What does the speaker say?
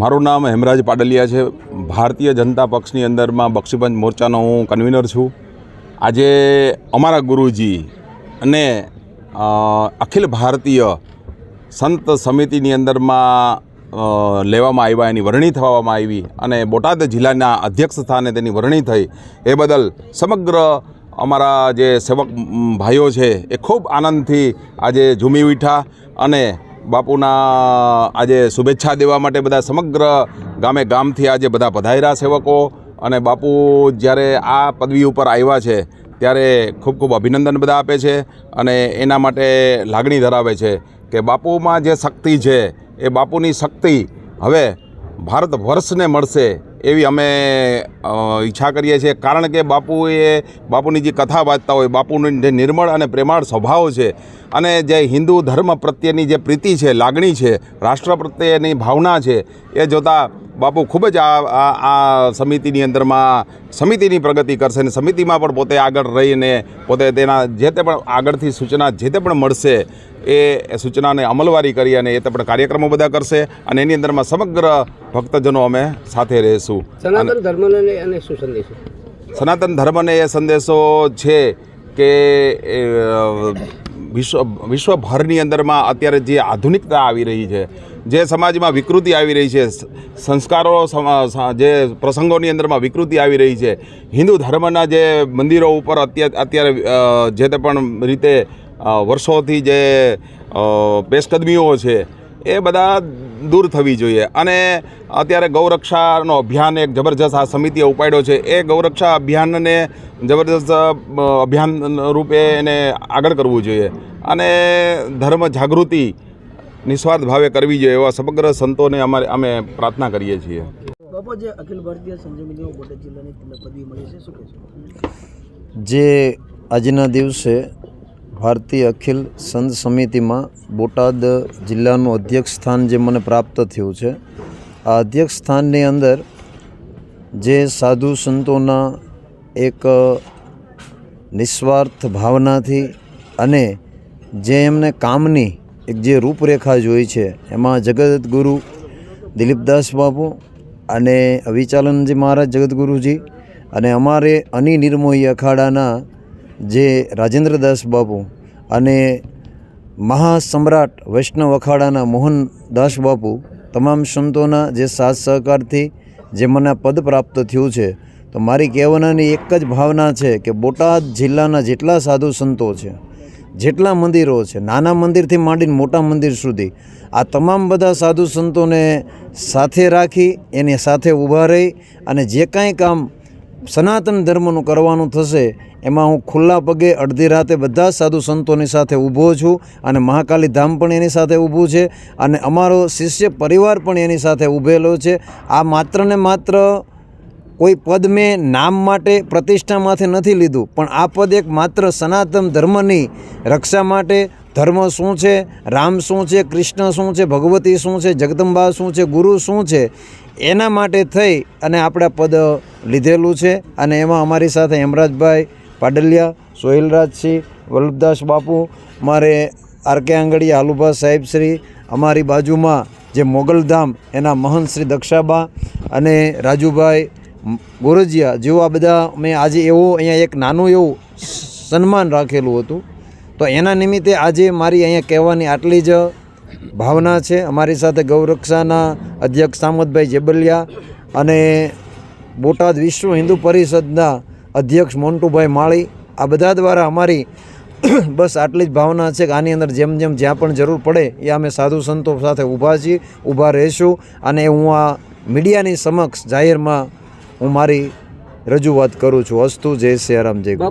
મારું નામ હેમરાજ પાડલિયા છે. ભારતીય જનતા પક્ષની અંદરમાં બક્ષીપંચ મોરચાનો હું કન્વીનર છું. આજે અમારા ગુરુજી અને અખિલ ભારતીય સંત સમિતિની અંદરમાં લેવામાં આવ્યા, એની વરણી થવામાં આવી અને બોટાદ જિલ્લાના અધ્યક્ષ સ્થાને તેની વરણી થઈ. એ બદલ સમગ્ર અમારા જે સેવક ભાઈઓ છે, એ ખૂબ આનંદથી આજે ઝૂમી ઉઠ્યા અને બાપુના આજે શુભેચ્છા દેવા માટે બધા સમગ્ર ગામે ગામથી આજે બધા પધાર્યા સેવકો અને બાપુ જ્યારે આ પદવી ઉપર આવ્યા છે, ત્યારે ખૂબ ખૂબ અભિનંદન બધા આપે છે અને એના માટે લાગણી ધરાવે છે કે બાપુમાં જે શક્તિ છે, એ બાપુની શક્તિ હવે ભારત વર્ષને મળશે એવી અમે ઈચ્છા કરીએ છીએ. કારણ કે બાપુએ, બાપુની જે કથા વાંચતા હોય, બાપુની જે નિર્મળ અને પ્રેમાળ સ્વભાવ છે અને જે હિન્દુ ધર્મ પ્રત્યેની જે પ્રીતિ છે, લાગણી છે, રાષ્ટ્ર પ્રત્યેની ભાવના છે, એ જોતાં બાપુ ખૂબ જ આ આ સમિતિની અંદરમાં સમિતિની પ્રગતિ કરશે અને સમિતિમાં પણ પોતે આગળ રહીને પોતે તેના જે તે પણ આગળથી સૂચના જે તે પણ મળશે એ સૂચનાને અમલવારી કરી અને એ તે પણ કાર્યક્રમો બધા કરશે અને એની અંદરમાં સમગ્ર ભક્તજનો અમે સાથે રહીશું. સનાતન ધર્મને અને શું સંદેશો? સનાતન ધર્મને એ સંદેશો છે કે વિશ્વ વિશ્વભરની અંદરમાં અત્યારે જે આધુનિકતા આવી રહી છે જે સમાજમાં વિકૃતિ આવી રહી છે, સંસ્કારો જે પ્રસંગોની અંદરમાં વિકૃતિ આવી રહી છે. હિન્દુ ધર્મના જે મંદિરો ઉપર અત્યારે જે તે પણ રીતે વર્ષોથી જે પેશકદમીઓ છે, એ બધા દૂર થવી જોઈએ. અને અત્યારે ગૌરક્ષાનો અભિયાન એક જબરજસ્ત આ સમિતિએ ઉપાડ્યો છે. એ ગૌરક્ષા અભિયાનને જબરજસ્ત, અભિયાન રૂપે એને આગળ કરવું જોઈએ. અને ધર્મ જાગૃતિ નિસ્વાર્થ ભાવે કરવી જોઈએ એવા સમગ્ર સંતોને અમારે અમે પ્રાર્થના કરીએ છીએ. બાપા જે અખિલ ભારતીય સંજમિનીઓ બોટાદ જિલ્લાની તમને પદવી મળી છે. શું કહેશો? જે આજના દિવસે ભારતીય અખિલ સંત સમિતિમાં બોટાદ જિલ્લાનું અધ્યક્ષ સ્થાન જે મને પ્રાપ્ત થયું છે આ અધ્યક્ષ સ્થાનની અંદર જે સાધુ સંતોના એક નિસ્વાર્થ ભાવનાથી અને જે એમને કામની એક જે રૂપરેખા જોઈ છે, એમાં જગતગુરુ દિલીપદાસ બાપુ અને અવિચાલનજી મહારાજ જગતગુરુજી અને અમારે અની નિર્મોહી અખાડાના જે રાજેન્દ્રદાસ બાપુ અને મહાસમ્રાટ વૈષ્ણવ અખાડાના મોહનદાસ બાપુ તમામ સંતોના જે સાથ સહકારથી જે મને પદ પ્રાપ્ત થયું છે, તો મારી કહેવાનાની એક જ ભાવના છે કે બોટાદ જિલ્લાના જેટલા સાધુ સંતો છે. જેટલા મંદિરો છે, નાના મંદિરથી માંડીને મોટા મંદિર સુધી, આ તમામ બધા સાધુ સંતોને સાથે રાખી, એની સાથે ઊભા રહી અને જે કાંઈ કામ સનાતન ધર્મનું કરવાનું થશે, એમાં હું ખુલ્લા પગે અડધી રાતે બધા સાધુ સંતોની સાથે ઊભો છું અને મહાકાલી ધામ પણ એની સાથે ઊભું છે અને અમારો શિષ્ય પરિવાર પણ એની સાથે ઊભેલો છે. આ માત્ર ને માત્ર કોઈ પદ મેં નામ માટે પ્રતિષ્ઠામાંથી નથી લીધું, પણ આ પદ એક માત્ર સનાતન ધર્મની રક્ષા માટે ધર્મ શું છે? રામ શું છે? કૃષ્ણ શું છે? ભગવતી શું છે? જગદંબા શું છે? ગુરુ શું છે? એના માટે થઈ અને આપણે પદ લીધેલું છે અને એમાં અમારી સાથે હેમરાજભાઈ પાડલિયા, સોહિલરાજસિંહ, વલ્લભદાસ બાપુ, મારે આરકે હાલુભા સાહેબ શ્રી, અમારી બાજુમાં જે મોગલધામ, એના મહંત શ્રી દક્ષાબા અને રાજુભાઈ ગોરજીયા જેવા બધા મેં આજે એવો અહીંયા એક નાનું એવું સન્માન રાખેલું હતું. તો એના નિમિત્તે આજે મારી અહીંયા કહેવાની આટલી જ ભાવના છે. અમારી સાથે ગૌરક્ષાના અધ્યક્ષ સામતભાઈ જેબલિયા અને બોટાદ વિશ્વ હિન્દુ પરિષદના અધ્યક્ષ મોન્ટુભાઈ માળી આ બધા દ્વારા અમારી બસ આટલી જ ભાવના છે કે આની અંદર જેમ જેમ જ્યાં પણ જરૂર પડે એ અમે સાધુ સંતો સાથે ઊભા છીએ, ઊભા રહીશું અને હું આ મીડિયાની સમક્ષ જાહેરમાં હું મારી રજૂઆત કરું છું અસ્તુ જય સિયારામ જય.